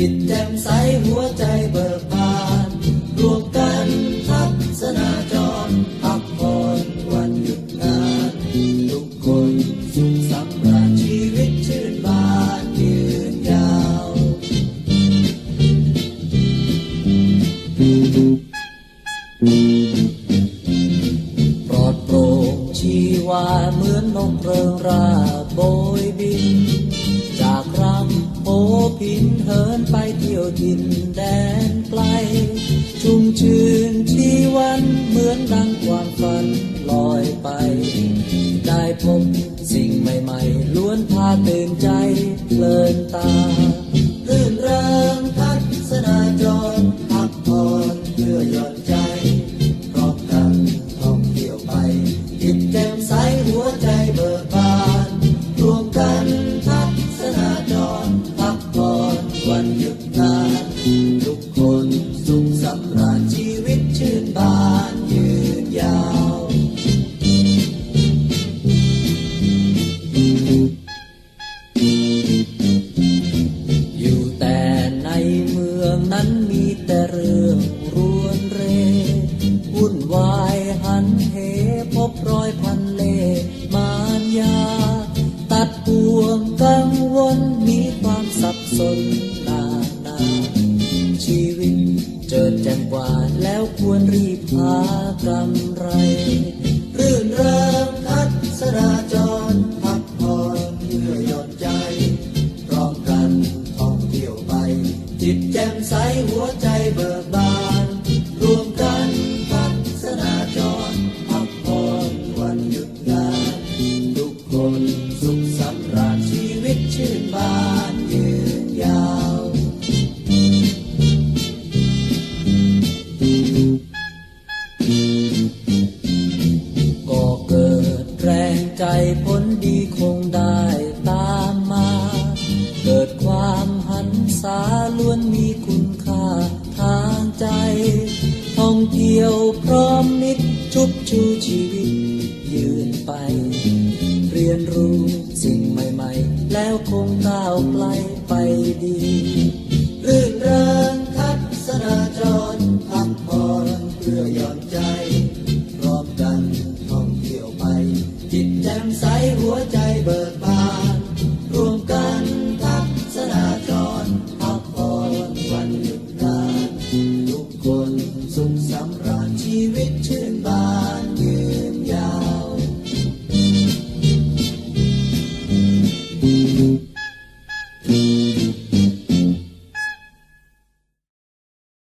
จิตแจ่มใสหัวใจเบิกบานรวมกันทัศนาจรพักผ่อนวันหยุดงานทุกคนสุขสำราญชีวิตชื่นบานยืนยาวปลอดโปร่งชีวาเหมือนนกเริงราโบยบินจากรำ ถิ่นแดนไกล ชุ่มชื่นชีวันเหมือนดังความฝันลอยไป ได้พบสิ่งใหม่ๆ ล้วนพาตื่นใจเพลินตารื่นเริงทัศนาจรพักผ่อนเพื่อหย่อน วันหยุดงานทุกคนสุขสำราญชีวิตชื่นบานยืนยาว อยู่แต่ในเมืองนั้นมีแต่เรื่องรวนเรวุ่นวายหันเหพบรอยพันเลมารยา ตัดปวงกังวลมีความสับสน เจิดแจ่มกว่าแล้วควรรีบหากำไร รื่นเริงทัศนาจรพักผ่อนเพื่อหย่อนใจพร้อมกันท่องเที่ยวไป จิตแจ่มใสหัวใจเบิกบาน รวมกันทัศนาจรพักผ่อนวันหยุดงาน ทุกคนสุขสำราญชีวิตชื่นบาน ใจผลดีคงได้ตามมา เกิดความหันษาล้วนมีคุณค่าทางใจ ท่องเที่ยวพร้อมมิตรชุบชูชีวิต ยืนไป เรียนรู้สิ่งใหม่ ๆ แล้วคงก้าวไกลไปดี จิตแจ่มใสหัวใจเบิกบานรวมกันทัศนาจรพักผ่อนวันหยุดงานทุกคนสุขสำราญชีวิตชื่นบานยืน